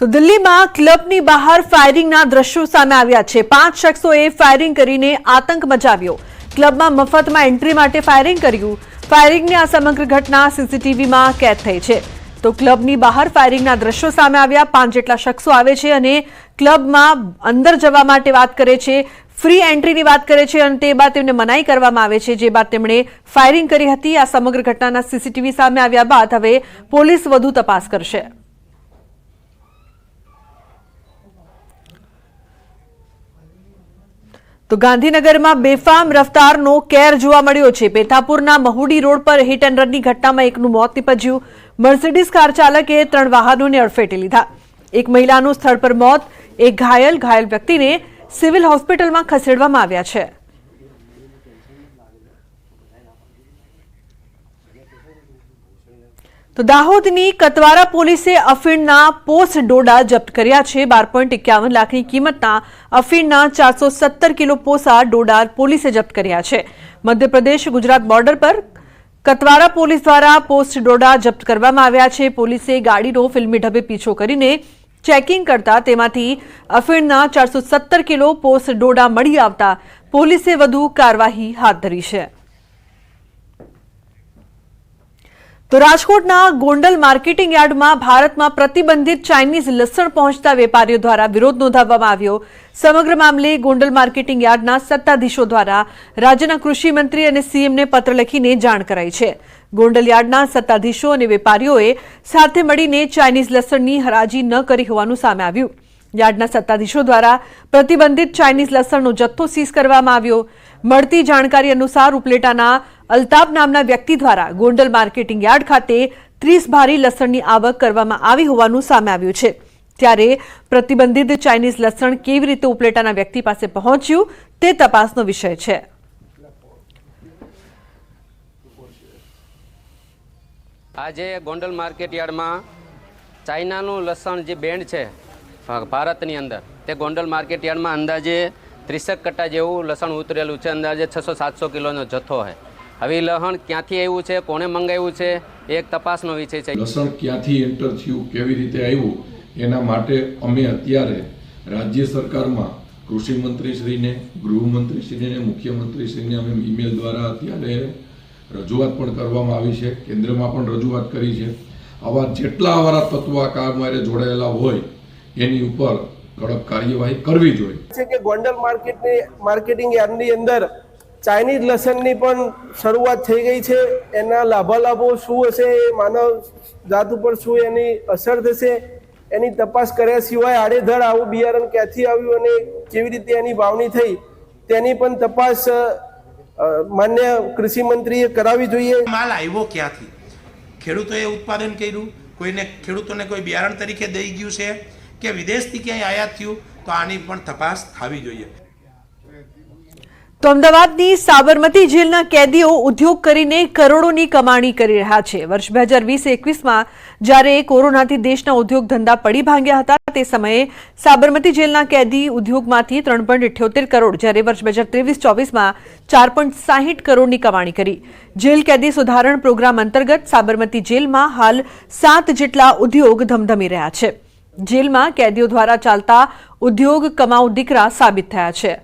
તો દિલ્હીમાં ક્લબની બહાર ફાયરિંગના દ્રશ્યો સામે આવ્યા છે. પાંચ શખ્સોએ ફાયરિંગ કરીને આતંક મચાવ્યો. ક્લબમાં મફતમાં એન્ટ્રી માટે ફાયરિંગ કર્યું. ફાયરિંગની આ સમગ્ર ઘટના સીસીટીવીમાં કેદ થઈ છે. તો ક્લબની બહાર ફાયરિંગના દ્રશ્યો સામે આવ્યા. પાંચ જેટલા શખ્સો આવે છે અને ક્લબમાં અંદર જવા માટે વાત કરે છે. ફ્રી એન્ટ્રીની વાત કરે છે અને તે બાદ તેમને મનાઈ કરવામાં આવે છે. જે બાદ તેમણે ફાયરિંગ કરી હતી. આ સમગ્ર ઘટનાના સીસીટીવી સામે આવ્યા બાદ હવે પોલીસ વધુ તપાસ કરશે. તો ગાંધીનગરમાં બેફામ રફતારનો કેર જોવા મળ્યો છે. પેથાપુરના મહુડી રોડ પર હિટ એન્ડ રનની ઘટનામાં એકનું મોત નીપજ્યું. મર્સિડીઝ કાર ચાલકે ત્રણ વાહનોને અડફેટે લીધા. એક મહિલાનું સ્થળ પર મોત, એક ઘાયલ ઘાયલ વ્યક્તિને સિવિલ હોસ્પિટલમાં ખસેડવામાં આવ્યા છે. તો દાહોદની કતવારા પોલીસે અફીણના પોસ્ટ ડોડા જપ્ત કર્યા છે. બાર પોઈન્ટ એકાવન લાખની કિંમતના અફીણના ચારસો સત્તર કિલો પોસા ડોડા પોલીસે જપ્ત કર્યા છે. મધ્યપ્રદેશ ગુજરાત બોર્ડર પર કતવારા પોલીસ દ્વારા પોસ્ટ ડોડા જપ્ત કરવામાં આવ્યા છે. પોલીસે ગાડીનો ફિલ્મી ઢબે પીછો કરીને ચેકિંગ કરતા તેમાંથી અફીણના ચારસો સત્તર કિલો પોસ્ટ ડોડા મળી આવતા પોલીસે વધુ કાર્યવાહી હાથ ધરી છે. તો રાજકોટના ગોંડલ માર્કેટિંગ યાર્ડમાં ભારતમાં પ્રતિબંધિત ચાઇનીઝ લસણ પહોંચતા વેપારીઓ દ્વારા વિરોધ નોંધાવવામાં આવ્યો. સમગ્ર મામલે ગોંડલ માર્કેટિંગ યાર્ડના સત્તાધીશો દ્વારા રાજ્યના કૃષિમંત્રી અને સીએમને પત્ર લખીને જાણ કરાઈ છે. ગોંડલ યાર્ડના સત્તાધીશો અને વેપારીઓએ સાથે મળીને ચાઇનીઝ લસણની હરાજી ન કરી હોવાનું સામે આવ્યું. યાર્ડના સત્તાધીશો દ્વારા પ્રતિબંધિત ચાઇનીઝ લસણનો જથ્થો સીઝ કરવામાં આવ્યો. મળતી જાણકારી અનુસાર ઉપલેટાના અલ્તાબ નામના વ્યક્તિ દ્વારા ગોંડલ માર્કેટિંગ યાર્ડ ખાતે ત્રીસ ભારી લસણની આવક કરવામાં આવી હોવાનું સામે આવ્યું છે. ત્યારે પ્રતિબંધિત ચાઇનીઝ લસણ કેવી રીતે ઉપલેટાના વ્યક્તિ પાસે પહોંચ્યું તે તપાસનો વિષય છે. આજે ગોંડલ માર્કેટ યાર્ડમાં ચાઇનાનું લસણ જે બેન્ડ છે ભારતની અંદર, તે ગોંડલ માર્કેટ યાર્ડમાં અંદાજે ત્રીસેક કટ્ટા જેવું લસણ ઉતરેલું છે. અંદાજે છસો સાતસો કિલોનો જથ્થો છે હવે લહણ ક્યાંથી આવ્યું છે? કોણે મંગાવ્યું છે? એ એક તપાસનો વિષય છે. લસણ ક્યાંથી એન્ટર થયું કેવી રીતે આવ્યું એના માટે અમે અત્યારે રાજ્ય સરકારમાં કૃષિ મંત્રીશ્રીને ગૃહમંત્રીશ્રીને મુખ્યમંત્રીશ્રીને અમે ઈમેલ દ્વારા અત્યારે રજૂઆત પણ કરવામાં આવી છે. કેન્દ્રમાં પણ રજૂઆત કરી છે. આવા જેટલા અમારા તત્વો આ કામમાં જોડાયેલા હોય એની ઉપર કડક કાર્યવાહી કરવી જોઈએ. છે કે ગોંડલ માર્કેટની માર્કેટિંગ યાર્ડની અંદર ચાઇનીઝ લસણની પણ શરૂઆત થઈ ગઈ છે. એના લાભાલાભો શું હશે? એ માનવ જાત ઉપર શું એની અસર થશે? એની તપાસ કર્યા સિવાય આડેધડ આવું બિયારણ ક્યાંથી આવ્યું અને કેવી રીતે એની વાવણી થઈ, તેની પણ તપાસ માન્ય કૃષિ મંત્રીએ કરાવવી જોઈએ. માલ આવ્યો ક્યાંથી? ખેડૂતોએ ઉત્પાદન કર્યું? કોઈને ખેડૂતોને કોઈ બિયારણ તરીકે દઈ ગયું છે? કે વિદેશથી ક્યાંય આયાત થયું? તો આની પણ તપાસ થવી જોઈએ. તો અમદાવાદની સાબરમતી જેલના કેદીઓ ઉદ્યોગ કરીને કરોડોની કમાણી કરી રહ્યા છે. વર્ષ બે હજાર વીસ એકવીસમાં જ્યારે કોરોનાથી દેશના ઉદ્યોગ ધંધા પડી ભાંગ્યા હતા, તે સમયે સાબરમતી જેલના કેદી ઉદ્યોગમાંથી ત્રણ પોઈન્ટ ઇઠ્યોતેર કરોડ, જ્યારે વર્ષ બે હજાર ત્રેવીસ ચોવીસમાં ચાર પોઈન્ટ સાહીઠ કરોડની કમાણી કરી. જેલ કેદી સુધારણ પ્રોગ્રામ અંતર્ગત સાબરમતી જેલમાં હાલ સાત જેટલા ઉદ્યોગ ધમધમી રહ્યા છે. જેલમાં કેદીઓ દ્વારા ચાલતા ઉદ્યોગ કમાઉ દીકરા સાબિત થયા છે.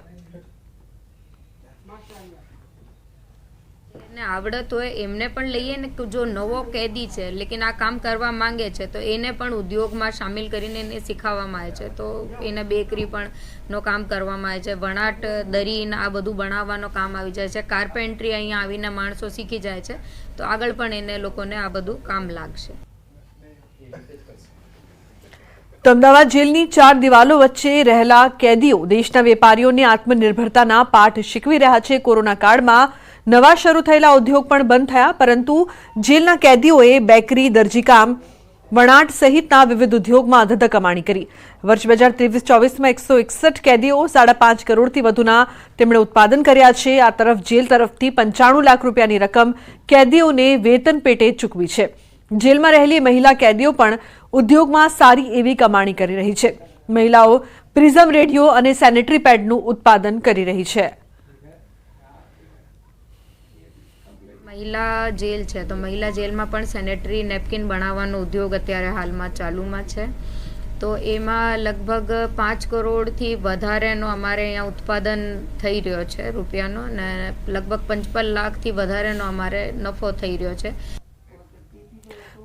ને આવડત હોય, એમને પણ લઈએ ને જો નવો કેદી છે, લેકિન આ કામ કરવા માંગે છે, તો એને પણ ઉદ્યોગમાં સામેલ કરીને એને શીખવવામાં આવે છે. તો એને બેકરી પણ નો કામ કરવામાં આવે છે, વણાટ દરીને આ બધું બનાવવાનો કામ આવી જાય છે. કાર્પેન્ટ્રી અહીંયા આવીને માણસો શીખી જાય છે, તો આગળ પણ એને લોકોને આ બધું કામ લાગશે. તો અમદાવાદ જેલની ચાર દિવાલો વચ્ચે રહેલા કેદીઓ દેશના વેપારીઓને આત્મનિર્ભરતાના પાઠ શીખવી રહ્યા છે. કોરોના કાળમાં નવા શરૂ થયેલા ઉદ્યોગ પણ બંધ થયા, પરંતુ જેલના કેદીઓએ બેકરી, દરજીકામ, વણાટ સહિતના વિવિધ ઉદ્યોગમાં અધધ કમાણી કરી. વર્ષ બે હજાર ત્રેવીસ ચોવીસમાં એકસો એકસઠ કેદીઓ સાડા પાંચ કરોડથી વધુના તેમણે ઉત્પાદન કર્યા છે. આ તરફ જેલ તરફથી પંચાણું લાખ રૂપિયાની રકમ કેદીઓને વેતન પેટે ચૂકવી છે. જેલમાં રહેલી મહિલા કેદીઓ પણ ઉદ્યોગમાં સારી એવી કમાણી કરી રહી છે. મહિલાઓ પ્રિઝમ રેડિયો અને સેનેટરી પેડનું ઉત્પાદન કરી રહી છે. મહિલા જેલ છે. તો મહિલા જેલમાં પણ સેનેટરી નેપકિન બનાવવાનો ઉદ્યોગ અત્યારે હાલમાં ચાલુમાં છે. તો એમાં લગભગ પાંચ કરોડથી વધારેનો અમારે અહીંયા ઉત્પાદન થઈ રહ્યો છે રૂપિયાનો અને લગભગ પંચપન લાખથી વધારેનો અમારે નફો થઈ રહ્યો છે.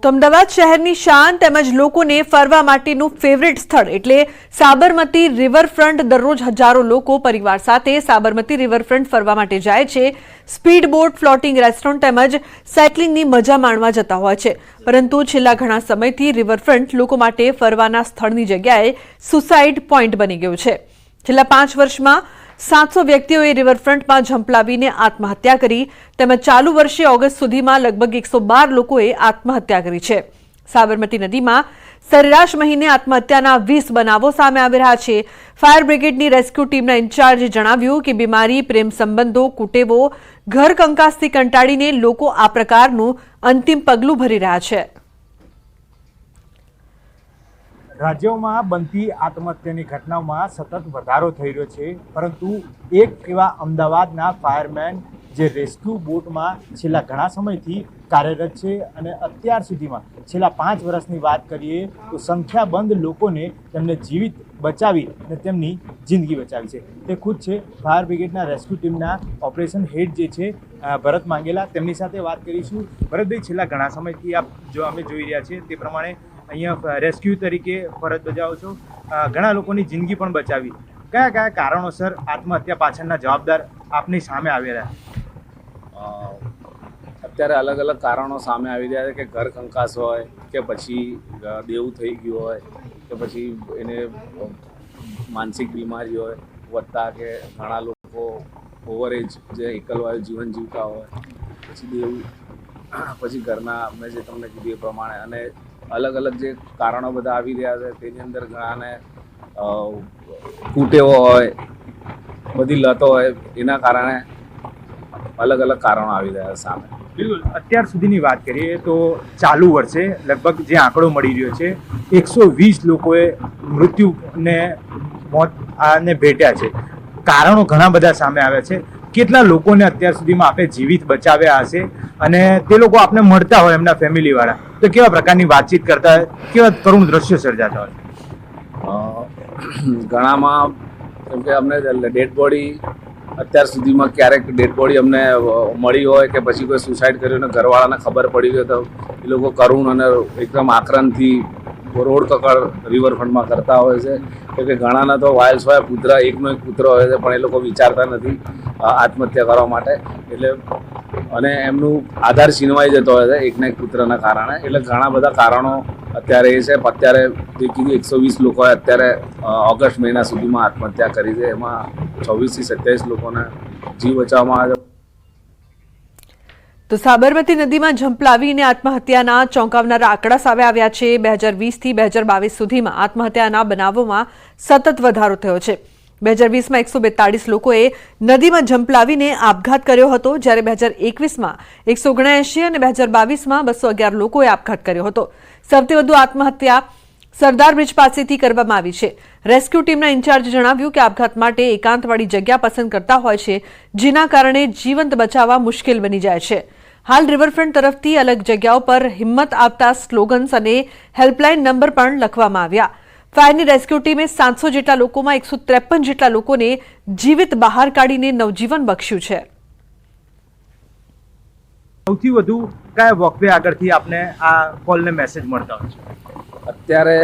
તો અમદાવાદ શહેરની શાન તેમજ લોકોને ફરવા માટેનું ફેવરેટ સ્થળ એટલે સાબરમતી રિવરફ્રન્ટ દરરોજ હજારો લોકો પરિવાર સાથે સાબરમતી રિવરફ્રન્ટ ફરવા માટે જાય છે. સ્પીડ બોટ ફ્લોટિંગ રેસ્ટોરન્ટ તેમજ સાયકલિંગની મજા માણવા જતા હોય છે. પરંતુ છેલ્લા ઘણા સમયથી રિવરફ્રન્ટ લોકો માટે ફરવાના સ્થળની જગ્યાએ સુસાઇડ પોઈન્ટ બની ગયું છે. છેલ્લા પાંચ વર્ષમાં સાતસો વ્યક્તિઓએ રિવરફ્રન્ટમાં ઝંપલાવીને આત્મહત્યા કરી. તેમજ ચાલુ વર્ષે ઓગસ્ટ સુધીમાં લગભગ એકસો બાર લોકોએ આત્મહત્યા કરી છે. સાબરમતી નદીમાં સરેરાશ મહિને આત્મહત્યાના વીસ બનાવો સામે આવી રહ્યા છે. ફાયર બ્રિગેડની રેસ્ક્યુ ટીમના ઇન્ચાર્જે જણાવ્યું કે બીમારી, પ્રેમ સંબંધો, કુટેવો, ઘર કંકાસથી કંટાળીને લોકો આ પ્રકારનું અંતિમ પગલું ભરી રહ્યા છે. રાજ્યોમાં બનતી આત્મહત્યાની ઘટનાઓમાં સતત વધારો થઈ રહ્યો છે, પરંતુ એક એવા અમદાવાદના ફાયરમેન જે રેસ્ક્યુ બોટમાં છેલ્લા ઘણા સમયથી કાર્યરત છે અને અત્યાર સુધીમાં છેલ્લા પાંચ વર્ષની વાત કરીએ તો સંખ્યાબંધ લોકોને તેમને જીવિત બચાવી અને તેમની જિંદગી બચાવી છે. તે ખુદ છે. ફાયર બ્રિગેડના રેસ્ક્યુ ટીમના ઓપરેશન હેડ જે છે ભરત માંગેલા. તેમની સાથે વાત કરીશું. ભરતભાઈ, છેલ્લા ઘણા સમયથી આપ જો અમે જોઈ રહ્યા છીએ તે પ્રમાણે અહીંયા રેસ્ક્યુ તરીકે ફરજ બજાવો છો. ઘણા લોકોની જિંદગી પણ બચાવી. કયા કયા કારણોસર આત્મહત્યા પાછળના જવાબદાર આપની સામે આવી રહ્યા? અત્યારે અલગ અલગ કારણો સામે આવી રહ્યા છે કે ઘર કંકાસ હોય, કે પછી દેવું થઈ ગયું હોય, કે પછી એને માનસિક બીમારી હોય વધતા કે ઘણા લોકો ઓવરેજ જે એકલવાયું જીવન જીવતા હોય, પછી દેવું પછી ઘરના, મેં જે તમને કીધું એ પ્રમાણે, અને અલગ અલગ જે કારણો બધા આવી રહ્યા છે, તેની અંદર ઘણાને કુટેવો હોય, બધી લતો હોય, એના કારણે અલગ અલગ કારણો આવી રહ્યા સામે. બિલકુલ. અત્યાર સુધીની વાત કરીએ તો ચાલુ વર્ષે લગભગ જે આંકડો મળી રહ્યો છે, એકસો વીસ લોકોએ મૃત્યુને મોત, આને ભેટ્યા છે. કારણો ઘણા બધા સામે આવ્યા છે. કેટલા લોકોને અત્યાર સુધીમાં આપણે જીવિત બચાવ્યા હશે? અને તે લોકો આપને મળતા હોય એમના ફેમિલીવાળા તો કેવા પ્રકારની વાતચીત કરતા હોય? કેવા કરુણ દ્રશ્યો સર્જાતા હોય? ઘણામાં, કેમ કે અમને ડેડ બોડી અત્યાર સુધીમાં ક્યારેક ડેડ બોડી અમને મળી હોય કે પછી કોઈ સુસાઇડ કર્યું અને ઘરવાળાને ખબર પડી ગઈ તો એ લોકો કરુણ અને એકદમ આક્રંદથી રોડ કકડ રિવરફ્રન્ટમાં કરતા હોય છે. કેમ કે ઘણાના તો વાયલ્સ હોય પુત્ર એકનો એક પુત્ર હોય છે, પણ એ લોકો વિચારતા નથી આત્મહત્યા કરવા માટે. એટલે અને એમનું આધાર છીનવાઈ જતો હોય છે એકના એક પુત્રના કારણે. એટલે ઘણા બધા કારણો અત્યારે એ છે. અત્યારે જે કીધું એકસો વીસ લોકોએ અત્યારે ઓગસ્ટ મહિના સુધીમાં આત્મહત્યા કરી છે. એમાં છવ્વીસથી સત્યાવીસ લોકોને જીવ બચાવવામાં આવ્યો. તો સાબરમતી નદીમાં ઝંપલાવીને આત્મહત્યાના ચોંકાવનારા આંકડા સામે આવ્યા છે. બે હજાર વીસથી બે હજાર બાવીસ સુધીમાં આત્મહત્યાના બનાવોમાં સતત વધારો થયો છે. બે હજાર વીસમાં એકસો બેતાળીસ લોકોએ નદીમાં ઝંપલાવીને આપઘાત કર્યો હતો. જ્યારે બે હજાર એકવીસમાં એકસો ઓગણએંશી અને બે હજાર બાવીસમાં બસો અગિયાર લોકોએ આપઘાત કર્યો હતો. સૌથી વધુ આત્મહત્યા સરદાર બ્રિજ પાસેથી કરવામાં આવી છે. રેસ્ક્યુ ટીમના ઇન્ચાર્જે જણાવ્યું કે આપઘાત માટે એકાંતવાળી જગ્યા પસંદ કરતા હોય છે, જેના કારણે જીવંત બચાવવા મુશ્કેલ બની જાય છે. હાલ રિવરફ્રન્ટ તરફથી અલગ જગ્યાઓ પર હિંમત આપતા સ્લોગન્સ અને હેલ્પલાઇન નંબર પણ લખવામાં આવ્યા. ફાયરની રેસ્ક્યુ ટીમે સાતસો જેટલા લોકોમાં એકસો ત્રેપન જેટલા લોકોને જીવિત બહાર કાઢીને નવજીવન બક્ષ્યું છે. સૌથી વધુ કયા વોકવે આગળથી આપને આ કોલને મેસેજ મળતા હોય છે? અત્યારે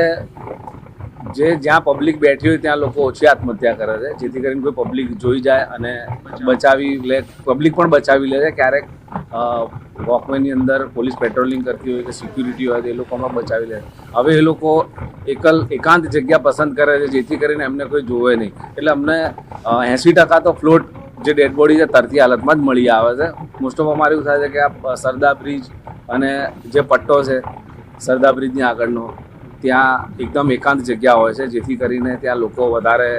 જે જ્યાં પબ્લિક બેઠી હોય ત્યાં લોકો ઓછી આત્મહત્યા કરે છે જેથી કરીને કોઈ પબ્લિક જોઈ જાય અને બચાવી લે પબ્લિક પણ બચાવી લે છે. ક્યારેક વોકવેની અંદર પોલીસ પેટ્રોલિંગ કરતી હોય કે સિક્યુરિટી હોય તો એ લોકોમાં બચાવી લે. હવે એ લોકો એકલ એકાંત જગ્યા પસંદ કરે છે જેથી કરીને એમને કોઈ જોવે નહીં. એટલે અમને એંસી ટકા તો ફ્લોટ જે ડેડ બોડી છે તરતી હાલતમાં જ મળી આવે છે. મોસ્ટ ઓફ અમારે એવું થાય છે કે આ સરદાર બ્રિજ અને જે પટ્ટો છે સરદાર બ્રિજની આગળનો, ત્યાં એકદમ એકાંત જગ્યા હોય છે જેથી કરીને ત્યાં લોકો વધારે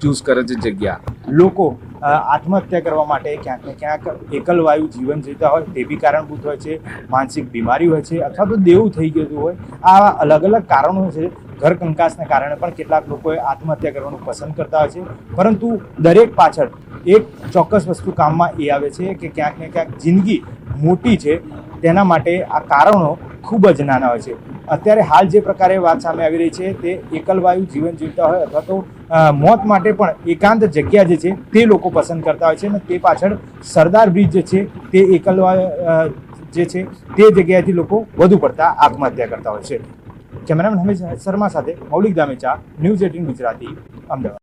ચૂઝ કરે છે જગ્યા. લોકો આત્મહત્યા કરવા માટે ક્યાંક ને ક્યાંક એકલવાયુ જીવન જીવતા હોય તે બી કારણભૂત હોય છે, માનસિક બીમારી હોય છે અથવા તો દેવું થઈ ગયું હોય. આવા અલગ અલગ કારણો છે, ઘર કંકાસને કારણે પણ કેટલાક લોકોએ આત્મહત્યા કરવાનું પસંદ કરતા હોય છે. પરંતુ દરેક પાછળ એક ચોક્કસ વસ્તુ કામમાં એ આવે છે કે ક્યાંક ને ક્યાંક જિંદગી મોટી છે, તેના માટે આ કારણો ખૂબ જ નાના હોય છે. અત્યારે હાલ જે પ્રકારે વાત સામે આવી રહી છે, તે એકલવાયુ જીવન જીવતા હોય અથવા તો મોત માટે પણ એકાંત જગ્યા જે છે તે લોકો પસંદ કરતા હોય છે અને તે પાછળ સરદાર બ્રિજ જે છે તે એકલવા જે છે તે જગ્યાએથી લોકો વધુ પડતા આત્મહત્યા કરતા હોય છે. કેમેરામેન હમેશ શર્મા સાથે મૌલિક દામેચા ન્યૂઝ એટીન ગુજરાતી, અમદાવાદ.